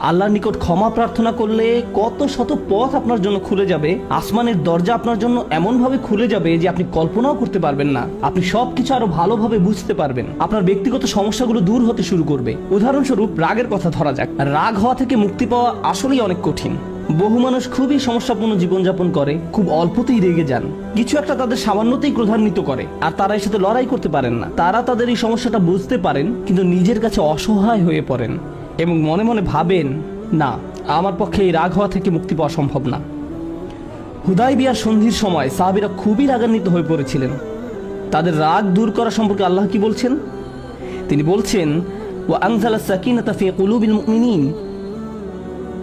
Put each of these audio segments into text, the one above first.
আল্লাহর নিকট ক্ষমা প্রার্থনা করলে কত শত পথ আপনার জন্য খুলে যাবে, আসমানের দরজা আপনার জন্য এমনভাবে খুলে যাবে যে আপনি কল্পনাও করতে পারবেন না। আপনি সবকিছু আরও ভালোভাবে বুঝতে পারবেন। আপনার ব্যক্তিগত সমস্যাগুলো দূর হতে শুরু করবে। উদাহরণস্বরূপ, রাগের কথা ধরা যাক। রাগ হওয়া থেকে মুক্তি পাওয়া আসলেই অনেক কঠিন। বহু মানুষ খুবই সমস্যাপূর্ণ জীবনযাপন করে, খুব অল্পতেই রেগে যান। কিছু একটা তাদের সামান্যতেই ক্রধান্বিত করে, আর তারা এর সাথে লড়াই করতে পারেন না। তারা তাদের এই সমস্যাটা বুঝতে পারেন, কিন্তু নিজের কাছে অসহায় হয়ে পড়েন। এবং মনে মনে ভাবেন, না, আমার পক্ষে এই রাগ হওয়া থেকে মুক্তি পাওয়া সম্ভব না। হুদাই বিয়ার সন্ধির সময় সাহাবিরা খুবই রাগান্বিত হয়ে পড়েছিলেন। তাদের রাগ দূর করা সম্পর্কে আল্লাহ কি বলছেন? তিনি বলছেন ও মুমিনিন।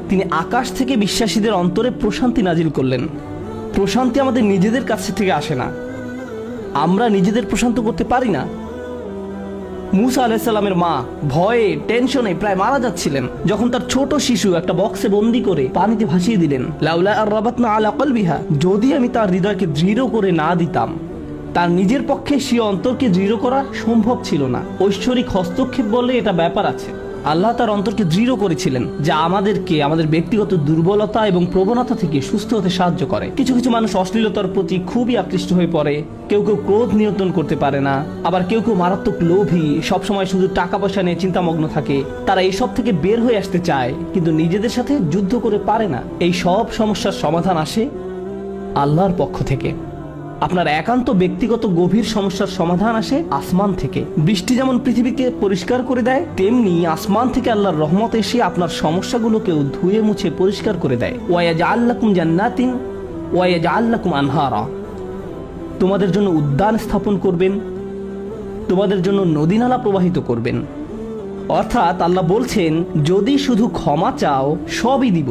তিনি আকাশ থেকে বিশ্বাসীদের অন্তরে প্রশান্তি নাজিল করলেন। প্রশান্তি আমাদের নিজেদের কাছ থেকে আসে না। আমরা নিজেদের প্রশান্ত করতে পারি না। মুসা আলাইসাল্লামের মা ভয়ে টেনশনে প্রায় মারা যাচ্ছিলেন। যখন তার ছোট শিশু একটা বক্সে বন্দি করে পানিতে ভাসিয়ে দিলেন, লাউলা আর রাবাতনা আলা কলবিহা, যদি আমি তার হৃদয়কে দৃঢ় করে না দিতাম, তার নিজের পক্ষে সে অন্তরকে দৃঢ় করা সম্ভব ছিল না। ঐশ্বরিক হস্তক্ষেপ বলে এটা ব্যাপার আছে। আল্লাহ তার অন্তরকে দৃঢ় করেছিলেন যা আমাদেরকে আমাদের ব্যক্তিগত দুর্বলতা এবং প্রবণতা থেকে সুস্থ হতে সাহায্য করে। কিছু কিছু মানুষ অশ্লীলতার প্রতি খুবই আকৃষ্ট হয়ে পড়ে। কেউ কেউ ক্রোধ নিয়ন্ত্রণ করতে পারে না। আবার কেউ কেউ মারাত্মক লোভী, সবসময় শুধু টাকা পয়সা নিয়ে চিন্তামগ্ন থাকে। তারা এইসব থেকে বের হয়ে আসতে চায়, কিন্তু নিজেদের সাথে যুদ্ধ করে পারে না। এই সব সমস্যার সমাধান আসে আল্লাহর পক্ষ থেকে। আপনার একান্ত ব্যক্তিগত গভীর সমস্যার সমাধান আসে আসমান থেকে। বৃষ্টি যেমন পৃথিবীকে পরিষ্কার করে দেয়, তেমনি আসমান থেকে আল্লাহর রহমত এসে আপনার সমস্যাগুলোকেও ধুয়ে মুছে পরিষ্কার করে দেয়। ওয়াজ আল্লাকুম জান্নাতিন ওয়াজ আল্লাকুম আনহারা। তোমাদের জন্য উদ্যান স্থাপন করবেন, তোমাদের জন্য নদী নালা প্রবাহিত করবেন। অর্থাৎ আল্লাহ বলছেন, যদি শুধু ক্ষমা চাও, সবই দিব।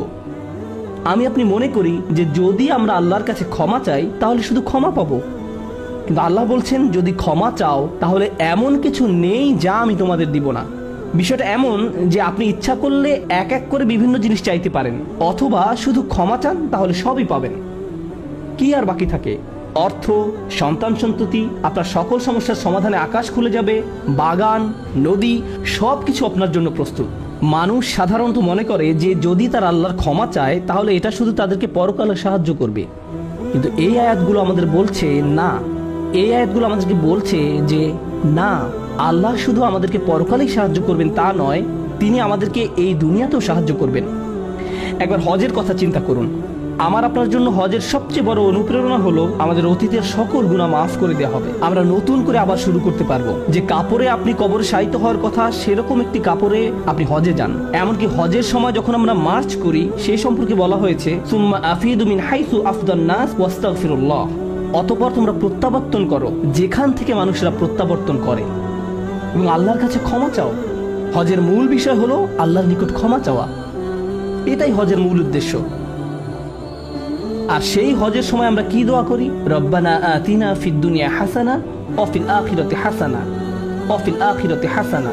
আমি আপনি মনে করি যে যদি আমরা আল্লাহর কাছে ক্ষমা চাই, তাহলে শুধু ক্ষমা পাবো। কিন্তু আল্লাহ বলছেন, যদি ক্ষমা চাও, তাহলে এমন কিছু নেই যা আমি তোমাদের দিব না। বিষয়টা এমন যে আপনি ইচ্ছা করলে এক এক করে বিভিন্ন জিনিস চাইতে পারেন, অথবা শুধু ক্ষমা চান, তাহলে সবই পাবেন। কি আর বাকি থাকে? অর্থ, সন্তান সন্ততি, আপনার সকল সমস্যার সমাধানে আকাশ খুলে যাবে, বাগান, নদী সব কিছু আপনার জন্য প্রস্তুত। মানুষ সাধারণত মনে করে যে যদি তার আল্লাহর ক্ষমা চায়, তাহলে এটা শুধু তাদেরকে পরকালে সাহায্য করবে। কিন্তু এই আয়াতগুলো আমাদের বলছে, না। এই আয়াতগুলো আমাদেরকে বলছে যে, না, আল্লাহ শুধু আমাদেরকে পরকালেই সাহায্য করবেন তা নয়, তিনি আমাদেরকে এই দুনিয়াতেও সাহায্য করবেন। একবার হজের কথা চিন্তা করুন। আমার আপনার জন্য হজের সবচেয়ে বড় অনুপ্রেরণা হলো আমাদের অতীতের সকল গুণা মাফ করে দেওয়া হবে। আমরা নতুন করে আবার শুরু করতে পারব। যে কাপড়ে আপনি কবরে সাহিত্য হওয়ার কথা, সেরকম একটি কাপড়ে আপনি হজে যান। এমনকি হজের সময় যখন আমরা মার্চ করি সেই সম্পর্কে বলা হয়েছে হাইসু অতপর তোমরা প্রত্যাবর্তন করো, যেখান থেকে মানুষরা প্রত্যাবর্তন করে। এবং আল্লাহর কাছে ক্ষমা চাও। হজের মূল বিষয় হলো আল্লাহর নিকট ক্ষমা চাওয়া। এটাই হজের মূল উদ্দেশ্য। আর সেই হজের সময় আমরা কি দোয়া করি? রব্বানা আতিনা ফিদ দুনিয়া হাসানা অফিল আখিরতে হাসানা অফিল আখিরতে হাসানা।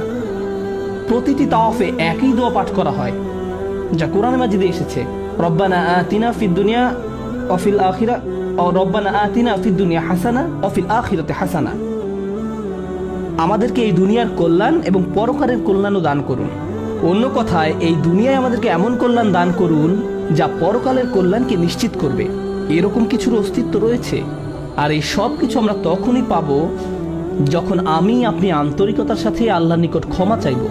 প্রতিটি তাওয়াফে একই দোয়া পাঠ করা হয়, যা কোরআন মাজিদে এসেছে। রব্বানা আতিনা ফিদ দুনিয়া অফিল আখিরা রব্বানা আতিনা ফিদ দুনিয়া হাসানা অফিল আখিরতে হাসানা। আমাদেরকে এই দুনিয়ার কল্যাণ এবং পরকারের কল্যাণও দান করুন। অন্য কথায়, এই দুনিয়ায় আমাদেরকে এমন কল্যাণ দান করুন যা পরকালের কল্যাণকে নিশ্চিত করবে। এরকম কিছুর অস্তিত্ব রয়েছে। আর এই সব কিছু আমরা তখনই পাবো যখন আমি আপনি আন্তরিকতার সাথে আল্লাহর নিকট ক্ষমা চাইব।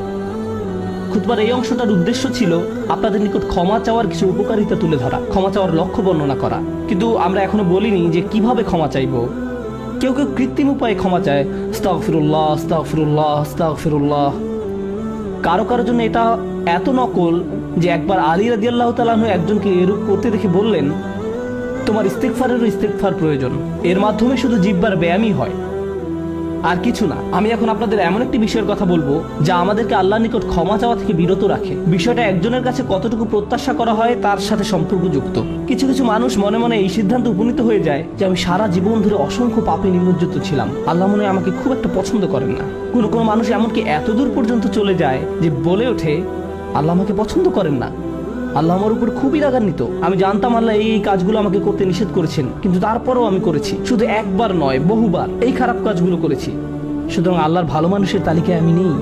খুতবার এই অংশটার উদ্দেশ্য ছিল আপনাদের নিকট ক্ষমা চাওয়ার কিছু উপকারিতা তুলে ধরা, ক্ষমা চাওয়ার লক্ষ্য বর্ণনা করা। কিন্তু আমরা এখনও বলিনি যে কীভাবে ক্ষমা চাইব। কেউ কেউ কৃত্রিম উপায়ে ক্ষমা চায় স্তাগফিরুল্লাহ স্তাগফিরুল্লাহ স্তাগফিরুল্লাহ কারও কারোর জন্য এটা এত নকল যে একবার আলী রাদিয়াল্লাহু তাআলা একজনকে এরূপ করতে দেখে বললেন, তোমার ইস্তেকফারেরও ইস্তেকফার প্রয়োজন। এর মাধ্যমে শুধু জিব্বার ব্যায়ামই হয়। আর কিছু না, আমি এখন আপনাদের এমন একটি বিষয়ের কথা বলব, যা আমাদেরকে আল্লাহর নিকট ক্ষমা চাওয়া থেকে বিরত রাখে। বিষয়টা একজনের কাছে কতটুকু প্রত্যাশা করা হয়, তার সাথে সম্পর্কযুক্ত। কিছু কিছু মানুষ মনে মনে এই সিদ্ধান্ত উপনীত হয়ে যায় যে আমি সারা জীবন ধরে অসংখ্য পাপে নিমজ্জিত ছিলাম। আল্লাহ মনে আমাকে খুব একটা পছন্দ করেন না। কোনো কোনো মানুষ এমনকি এত দূর পর্যন্ত চলে যায় যে বলে ওঠে আল্লাহ আমাকে পছন্দ করেন না। আল্লাহ আমার উপর খুবই রাগান্বিত। আমি জানতাম আল্লাহ এই কাজগুলো আমাকে করতে নিষেধ করেছেন, কিন্তু তারপরেও আমি করেছি। শুধু একবার নয়, বহুবার এই খারাপ কাজগুলো করেছি। সুতরাং আল্লাহর ভালো মানুষের তালিকায় আমি নেই।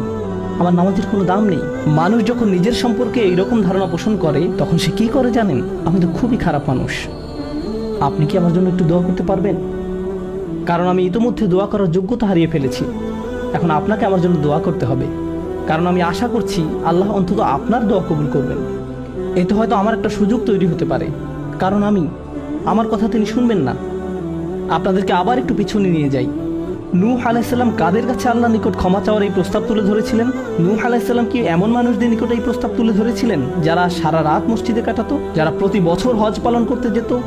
আমার নামাজের কোনো দাম নেই। মানুষ যখন নিজের সম্পর্কে এইরকম ধারণা পোষণ করে, তখন সে কি করে জানেন? আমি তো খুবই খারাপ মানুষ। আপনি কি আমার জন্য একটু দোয়া করতে পারবেন? কারণ আমি ইতোমধ্যে দোয়া করার যোগ্যতা হারিয়ে ফেলেছি। এখন আপনাকে আমার জন্য দোয়া করতে হবে। কারণ আমি আশা করছি আল্লাহ অন্তত আপনার দোয়া কবুল করবেন। এতে হয়তো আমার একটা সুযোগ তৈরি হতে পারে। কারণ আমি, আমার কথা তিনি শুনবেন না। আপনাদেরকে আবার একটু পিছনে নিয়ে যাই। নূহ আলাইসাল্লাম কাদের কাছে আল্লাহ নিকট ক্ষমা চাওয়ার এই প্রস্তাব তুলে ধরেছিলেন? নূহ আলাইসাল্লাম কি এমন মানুষদের নিকট এই প্রস্তাব তুলে ধরেছিলেন, যারা সারা রাত মসজিদে কাটাতো, যারা প্রতি বছর হজ পালন করতে যেত,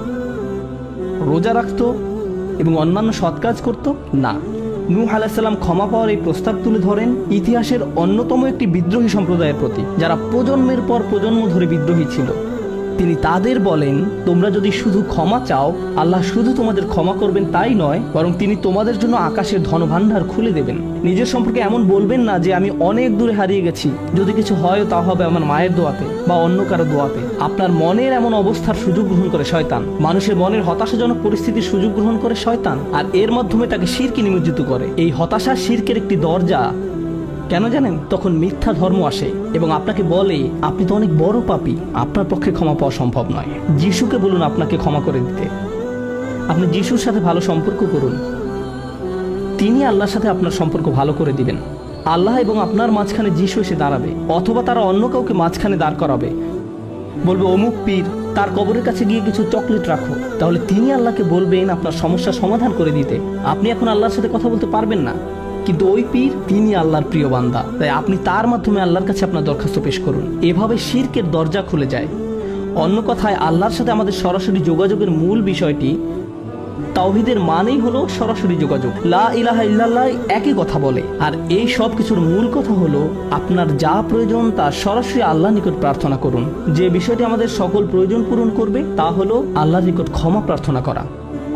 রোজা রাখত এবং অন্যান্য সৎ কাজ করত? না। নূহ আলাহিসাল্লাম ক্ষমা পাওয়ার এই প্রস্তাব তুলে ধরেন ইতিহাসের অন্যতম একটি বিদ্রোহী সম্প্রদায়ের প্রতি, যারা প্রজন্মের পর প্রজন্ম ধরে বিদ্রোহী ছিল। তিনি তাদের বলেন, তোমরা যদি শুধু ক্ষমা চাও, আল্লাহ শুধু তোমাদের ক্ষমা করবেন তাই নয়, বরং তিনি তোমাদের জন্য আকাশের ধনভাণ্ডার খুলে দেবেন। নিজের সম্পর্কে এমন বলবেন না যে, আমি অনেক দূরে হারিয়ে গেছি। যদি কিছু হয়, তা হবে আমার মায়ের দোয়াতে বা অন্য কারও দোয়াতে। আপনার মনের এমন অবস্থার সুযোগ গ্রহণ করে শয়তান। মানুষের মনের হতাশাজনক পরিস্থিতির সুযোগ গ্রহণ করে শয়তান। আর এর মাধ্যমে তাকে শিরকে নিমজ্জিত করে। এই হতাশা শিরকের একটি দরজা কেন জানেন? তখন মিথ্যা ধর্ম আসে এবং আপনাকে বলে, আপনি তো অনেক বড় পাপী। আপনার পক্ষে ক্ষমা পাওয়া সম্ভব নয়। যিশুকে বলুন আপনাকে ক্ষমা করে দিতে। আপনি যিশুর সাথে ভালো সম্পর্ক করুন। তিনি আল্লাহর সাথে আপনার সম্পর্ক ভালো করে দিবেন। আল্লাহ এবং আপনার মাঝখানে যিশু এসে দাঁড়াবে, অথবা তারা অন্য কাউকে মাঝখানে দাঁড় করাবে। বলবে, অমুক পীর, তার কবরের কাছে গিয়ে কিছু চকলেট রাখো। তাহলে তিনি আল্লাহকে বলবেন, আপনার সমস্যার সমাধান করে দিতে। আপনি এখন আল্লাহর সাথে কথা বলতে পারবেন না। কিন্তু ওই পীর তিনি আল্লাহর প্রিয় বান্দা। তাই আপনি তার মাধ্যমে আল্লাহর কাছে আপনার দরখাস্ত পেশ করুন। এভাবে শিরকের দরজা খুলে যায়। অন্য কথায়, আল্লাহর সাথে আমাদের সরাসরি যোগাযোগের মূল বিষয়টি তাওহিদের মানেই হলো সরাসরি যোগাযোগ। লা ইলাহা ইল্লাল্লাহ একই কথা বলে। আর এই সব কিছুর মূল কথা হলো আপনার যা প্রয়োজন তা সরাসরি আল্লাহ নিকট প্রার্থনা করুন। যে বিষয়টি আমাদের সকল প্রয়োজন পূরণ করবে, তা হলো আল্লাহর নিকট ক্ষমা প্রার্থনা করা।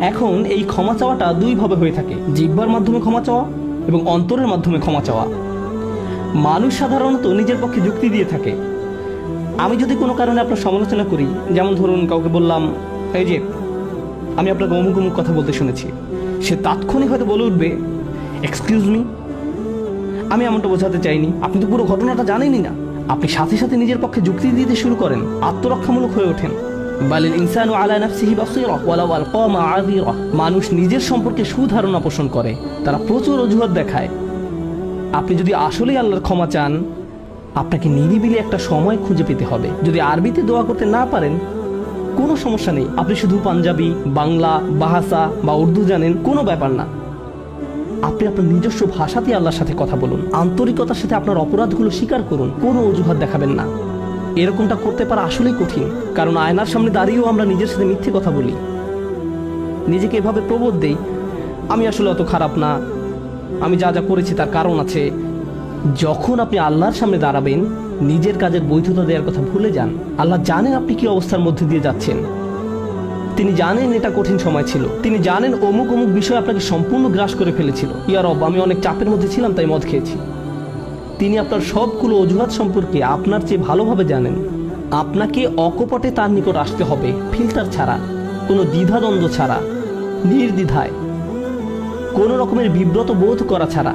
এখন এই ক্ষমা চাওয়াটা দুইভাবে হয়ে থাকে। জিব্বার মাধ্যমে ক্ষমা চাওয়া এবং অন্তরের মাধ্যমে ক্ষমা চাওয়া। মানুষ সাধারণত নিজের পক্ষে যুক্তি দিয়ে থাকে। আমি যদি কোনো কারণে আপনার সমালোচনা করি, যেমন ধরুন কাউকে বললাম, এই যে, আমি আপনাকে অমুক অমুক কথা বলতে শুনেছি। সে তাৎক্ষণিক হয়তো বলে উঠবে এক্সকিউজ মি আমি এমনটা বোঝাতে চাইনি। আপনি তো পুরো ঘটনাটা জানেনই না। আপনি সাথে সাথে নিজের পক্ষে যুক্তি দিতে শুরু করেন, আত্মরক্ষামূলক হয়ে ওঠেন। বালিল আলা মানুষ নিজের সম্পর্কে সুধারণা পোষণ করে, তারা প্রচুর অজুহাত দেখায়। আপনি যদি আসলেই আল্লাহর ক্ষমা চান, আপনাকে নিরিবিলি একটা সময় খুঁজে পেতে হবে। যদি আরবিতে দোয়া করতে না পারেন, কোনো সমস্যা নেই। আপনি শুধু পাঞ্জাবি, বাংলা, বাহাসা বা উর্দু জানেন, কোনো ব্যাপার না। আপনি আপনার নিজস্ব ভাষাতে আল্লাহর সাথে কথা বলুন। আন্তরিকতার সাথে আপনার অপরাধগুলো স্বীকার করুন। কোনো অজুহাত দেখাবেন না। এরকমটা করতে পারা আসলেই কঠিন, কারণ আয়নার সামনে দাঁড়িয়েও আমরা নিজের সাথে মিথ্যে কথা বলি। নিজেকে এভাবে প্রবোধ দেই, আমি আসলে অত খারাপ না। আমি যা যা করেছি তার কারণ আছে। যখন আপনি আল্লাহর সামনে দাঁড়াবেন, নিজের কাজের বৈধতা দেওয়ার কথা ভুলে যান। আল্লাহ জানেন আপনি কি অবস্থার মধ্যে দিয়ে যাচ্ছেন। তিনি জানেন এটা কঠিন সময় ছিল। তিনি জানেন অমুক অমুক বিষয় আপনাকে সম্পূর্ণ গ্রাস করে ফেলেছিল। ইয়ার রব, আমি অনেক চাপের মধ্যে ছিলাম, তাই মদ খেয়েছি। তিনি আপনার সবগুলো অজুহাত সম্পর্কে আপনার চেয়ে ভালোভাবে জানেন। আপনাকে অকপটে তার নিকট আসতে হবে, ফিল্টার ছাড়া, কোনো দ্বিধাদ্বন্দ্ব ছাড়া, নির্দ্বিধায়, কোনো রকমের বিব্রত বোধ করা ছাড়া।